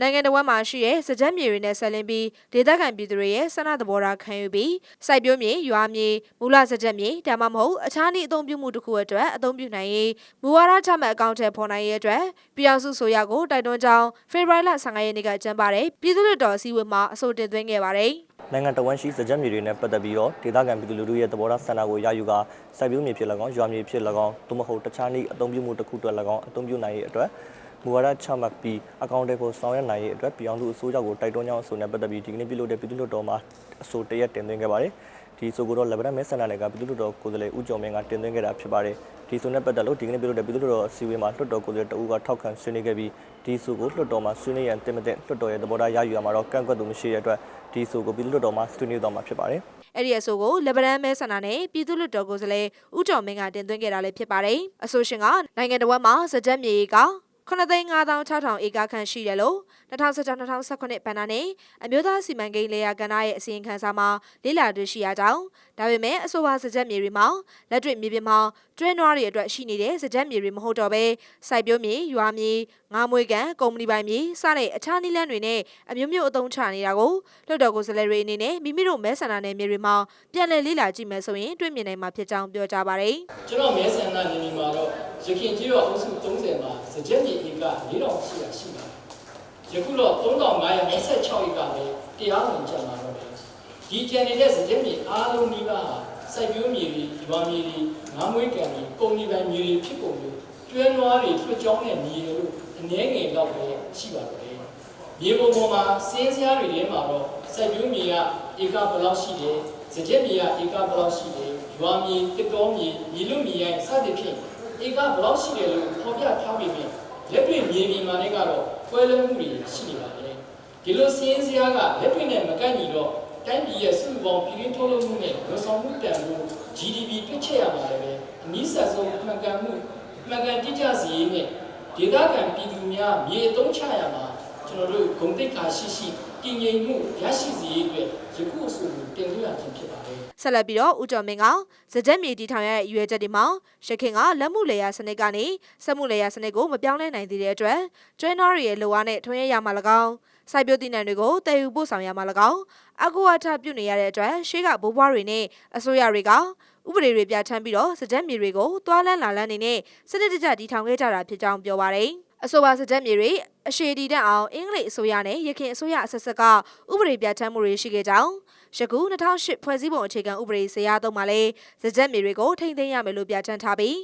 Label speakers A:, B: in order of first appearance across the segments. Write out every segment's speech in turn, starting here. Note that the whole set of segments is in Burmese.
A: နိုင်ငံတော်ဝန်မှာရှိတဲ့စကြက်မြေတွေနဲ့ဆက်လင်းပြီးဒေသခံပြည်သူတွေရဲ့ဆန္ဒသဘောထားခံယူပြီးစိုက်ပျိုးမြေရွာမြေမူလစကြက်မြေဒါမှမဟုတ်အခြားနည်းအသုံးပြုမှုတစ်ခုအတွက်အသုံးပြုနိုင်ရေးမူဝါဒချမှတ်အကောင့်ထဲပေါ်နိုင်ရေးအတွက်ပြည်အောင်စုဆိုရကိုတိုက်တွန်းကြောင်းဖေဖော်ဝါရီလ15ရက်နေ့ကကျင်းပတဲ့ပြည်သူ့လွှတ်တော်အစည်းအဝေးမှာအဆိုတင်သွင်းခဲ့ပါတယ်။
B: နိုင်ငံတော်ဝန်ရှိစကြက်မြေတွေနဲ့ပတ်သက်ပြီးတော့ဒေသခံပြည်သူလူထုရဲ့သဘောထားဆန္ဒကိုရယူကာစိုက်ပျိုးမြေဖြစ်၎င်းရွာမြေဖြစ်၎င်းသို့မဟုတ်တခြားနည်းအသုံးပြုမှုတစ်ခုအတွက်၎င်းအသုံးပြုနိုင်ရေးအတွက် မူဝါဒချမှတ်ပြီးအကောင့်တွေပေါ်ဆောင်ရွက်နိုင်ရေးအတွက်ပြည်အောင်စုအစိုးရကိုတိုက်တွန်းကြောင်းအဆိုနဲ့ပတ်သက်ပြီးဒီကနေ့ပြုလုပ်တဲ့ပြည်သူ့လွှတ်တော်မှာအဆိုတရက်တင်သွင်းခဲ့ပါတယ်ဒီဆိုကိုတော့လက်ဗရက်မဲဆန္ဒနယ်ကပြည်သူ့လွှတ်တော်ကိုယ်စားလှယ်ဦးကျော်မင်းကတင်သွင်းခဲ့တာဖြစ်ပါတယ်ဒီဆိုနဲ့ပတ်သက်လို့ဒီကနေ့ပြုလုပ်တဲ့ပြည်သူ့လွှတ်တော်အစည်းအဝေးမှာလွှတ်တော်ကိုယ်စားလှယ်တဦးကထောက်ခံဆွေးနွေးခဲ့ပြီးဒီဆိုကိုလွှတ်တော်မှာဆွေးနွေးရန်တင်မတဲ့လွှတ်တော်ရဲ့သဘောထားရယူရမှာတော့ကန့်ကွက်သူမရှိတဲ့အတွက်ဒီဆိုကိုပြည်သူ့လွှတ်တော်မှာဆွေးနွေးသွားမှာဖြစ်ပါတယ်
A: အဲ့ဒီအဆိုကိုလက်ဗရန်မဲဆန္ဒနဲ့ပြည်သူ့လွှတ်တော်ကိုယ်စားလှယ်ဦးကျော်မင်းကတင်သွင်းခဲ့တာလည်းဖြစ်ပါတယ်။အဆိုရှင်ကနိုင်ငံတော်မှာစကြက်မြေက 9,5600ဧကခန့်ရှိတယ်လို့2016-2018ဘဏ္ဍာနဲ့အမျိုးသားစီမံကိန်းလေယာကဏ္ဍရဲ့အစီရင်ခံစာမှာလေ့လာတွေ့ရှိရကြောင်းဒါပေမဲ့အဆိုပါစကြက်မြေတွေမှာလက်တွေ့မြေပြင်မှာကျွဲနွားတွေအတွက်ရှိနေတဲ့စကြက်မြေတွေမဟုတ်တော့ဘဲစိုက်ပျိုးမြေရွာမြေငါးမွေးကန်ကုမ္ပဏီပိုင်မြေစတဲ့အခြားနည်းလမ်းတွေနဲ့အမျိုးမျိုးအသုံးချနေတာကိုလွှတ်တော်ကိုယ်စားလှယ်တွေအနေနဲ့မိမိတို့မဲဆန္ဒနယ်မြေတွေမှာပြန်လည်လေ့လာကြည့်မယ်ဆိုရင်တွေ့မြင်နိုင်မှာဖြစ်ကြောင်းပြောကြားပါတယ်။
C: ကျွန်တော်မဲဆန္ဒနေနေမှာတော့ရခင်ကြီးရောအုပ်စု30မှာစကြက်မြေဧက4800ရှိပါတယ်ယခုတော့3526ဧကပဲတရားဝင်ကြမှာတော့တယ်ဒီကျန်နေတဲ့စကြက်မြေအားလုံးဒီပါဟာစိုက်ပျိုးမြေတွေဒီပါမြေတွေငါးမွေးကံတွေပုံဒီပိုင်မြေတွေဖြစ်ပုံလို့ကျွဲနွားတွေထွတ်ကြောင်းတဲ့မြေတွေလို့အနည်းငယ်တော့ပဲရှိပါတော့တယ်မြေပုံပေါ်မှာစင်းစရာတွေထဲမှာတော့စိုက်ပျိုးမြေကဧကဘယ်လောက်ရှိတယ်စကြက်မြေကဧကဘယ်လောက်ရှိတယ်ရွာမြေတစ်တော်မြေမြေလူမြေရိုင်းစသဖြင့်ဧကဘယ်လောက်ရှိတယ်လို့ဖော်ပြထားပြီးပြီ လက်တွေ့မြေပြင်မှာလည်းကတော့ကွဲလွဲမှုတွေရှိနေပါတယ်ဒီလိုစင်းစရာကလက်တွေ့နဲ့မကန့်ညီတော့တိုင်းပြည်ရဲ့စုစုပေါင်းပြည်တွင်းထုတ်လုပ်မှုနဲ့ဝန်ဆောင်မှုတန်ဖိုး GDP တွက်ချက်ရမှာလည်းပဲအနည်းဆက်ဆုံးမှန်ကန်မှုမှန်ကန်တိကျစီရေးနဲ့ဒေသခံပြည်သူများမြေအသုံးချရမှာကျွန်တော်တို့ဂုဏ်သိက္ခာရှိရှိ တည်ငြိမ်မှုရရှိစေရေးအတွက်ယခုအဆိုကိုတင်သွင်းရခြင်းဖြစ်ပါတယ်
A: ဆက်လက်ပြီးတော့ဦးကျော်မင်းကစကြက်မြေတီထောင်ရဲ့အရွယ်ချက်တွေမှာရခင်ကလက်မှုလေယာစနစ်ကနေစက်မှုလေယာစနစ်ကိုမပြောင်းလဲနိုင်သေးတဲ့အတွက်ကျွဲနွားတွေရဲ့လိုအားနဲ့ထွန်းရရမှာ၎င်းစိုက်ပျိုးသီးနှံတွေကိုတည်ယူပို့ဆောင်ရမှာ၎င်းအကူအထပြုနေရတဲ့အတွက်ရှေးကဘိုးဘွားတွေနဲ့အစိုးရတွေကဥပဒေတွေပြဋ္ဌာန်းပြီးတော့စကြက်မြေတွေကိုတွားလန်းလာလန်းနေနဲ့စနစ်တကျတီထောင်ခဲ့ကြတာဖြစ်ကြောင်းပြောပါတယ် အဆိုပါစကြက်မြေတွေအရှိတီတက်အောင်အင်္ဂလိပ်အစိုးရနဲ့ရခိုင်အစိုးရအဆက်ဆက်ကဥပဒေပြဋ္ဌာန်းမှုတွေရှိခဲ့ကြောင်းယခု2008ဖွဲ့စည်းပုံအခြေခံဥပဒေဇယားသုံးမှာလည်းစကြက်မြေတွေကိုထိမ့်သိမ်းရမယ်လို့ပြဋ္ဌာန်းထားပြီး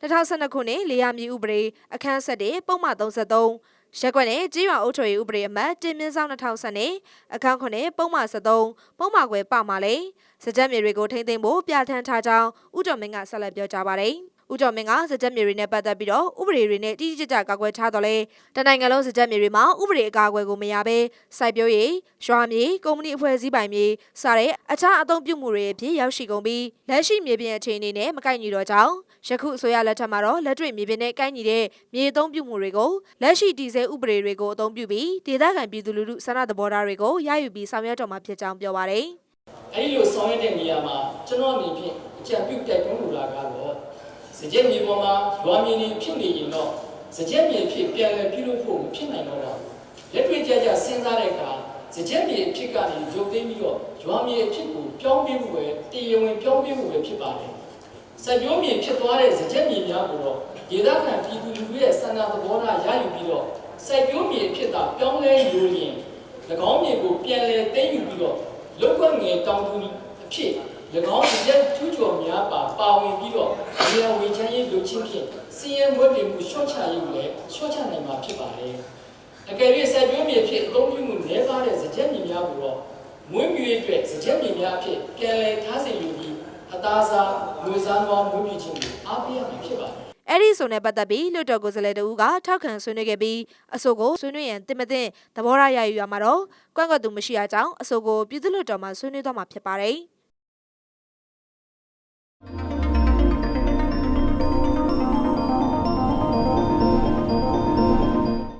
A: 2012ခုနှစ်လေယာမြေဥပဒေအခန်းဆက်တဲ့ပုံမှန်33ရက်ကွက်နဲ့ကြီးရွာအုပ်ချုပ်ရေးဥပဒေအမှတ်တင်မြင့်ဆောင်2010နဲ့အခန်းခုနှစ်ပုံမှန်73ပုံမှန်ခွဲပမှာလေစကြက်မြေတွေကိုထိမ့်သိမ်းဖို့ပြဋ္ဌာန်းထားကြောင်းဦးကျော်မင်းကဆက်လက်ပြောကြားပါတယ်။ ဦးကျော်မင်းကစကြက်မြေတွေနဲ့ပတ်သက်ပြီးတော့ဥပဒေတွေနဲ့တိတိကျကျကာကွယ်ထားတော့လေတနိုင်ငံလုံးစကြက်မြေတွေမှာဥပဒေအကာအကွယ်ကိုမရဘဲစိုက်ပျိုးရေးရွာမြေကုမ္ပဏီအဖွဲ့အစည်းပိုင်မြေစတဲ့အခြားအသုံးပြုမှုတွေအဖြစ်ရောက်ရှိကုန်ပြီးလက်ရှိမြေပြင်အခြေအနေနဲ့မကိုက်ညီတော့ကြောင်းယခုအစိုးရလက်ထက်မှာတော့လက်တွေ့မြေပြင်နဲ့ကိုက်ညီတဲ့မြေအသုံးပြုမှုတွေကိုလက်ရှိတည်ဆဲဥပဒေတွေကိုအသုံးပြုပြီးဒေသခံပြည်သူလူထုဆန္ဒသဘောထားတွေကိုရယူပြီးဆောင်ရွက်တော်မှာဖြစ်ကြောင်းပြောပါတယ်
C: အဲဒီလိုဆောင်ရွက်တဲ့နေရာမှာကျွန်တော်အနေဖြင့်အကြံပြုတိုက်တွန်းလိုတာကတော့ စကြက်မြေပေါ်မှာရွာမြေနေဖြစ်နေရင်တော့စကြက်မြေဖြစ်ပြန်လည်ပြုလုပ်ဖို့မဖြစ်နိုင်တော့ပါဘူးလက်တွေ့ကြကြစဉ်းစားတဲ့အခါစကြက်မြေအဖြစ်ကနေရုပ်သိမ်းပြီးတော့ရွာမြေအဖြစ်ကိုပြောင်းပြမှုပဲတရားဝင်ပြောင်းပြမှုပဲဖြစ်ပါတယ်စကြိုးမြေဖြစ်သွားတဲ့စကြက်မြေများကိုတော့ဒေသခံပြည်သူလူထုရဲ့စန္ဒသဘောထားရယူပြီးတော့စိုက်ပျိုးမြေအဖြစ်သာပြောင်းလဲယူရင်၎င်းမြေကိုပြန်လည်သိမ်းယူပြီးတော့လောက်ကွက်ငယ်တောင်သူအဖြစ်၎င်းရဲ့ထူးကျော်များပါ ပါဝင်ပြီးတော့နေရာဝင်ချမ်းရေးလုပ်ချင်းဖြင့်စီရင်မွေးတင်မှုရှော့ချရေးကိုလည်းရှော့ချနိုင်မှာဖြစ်ပါတယ်။အကယ်၍ဆက်ကျွေးမြေဖြစ်အသုံးပြုမှုနည်းပါးတဲ့စကြက်မြေများကိုတော့မွေးမြူရေးအတွက်စကြက်မြေများအဖြစ်ပြန်လည်ထားစေယူပြီးအသားစားငွေစားသောမွေးမြူခြင်းကိုအားပေးရမှာဖြစ်ပါတယ်။
A: အဲ့ဒီဆိုနဲ့ပတ်သက်ပြီးလွှတ်တော်ကိုယ်စားလှယ်တို့ကထောက်ခံဆွေးနွေးခဲ့ပြီးအဆိုကိုဆွေးနွေးရန်တင်မတင်သဘောထားရယူရမှာတော့ကွန့်ကွက်သူမရှိရကြောင်းအဆိုကိုပြည်သူ့လွှတ်တော်မှာဆွေးနွေးသွားမှာဖြစ်ပါတယ်။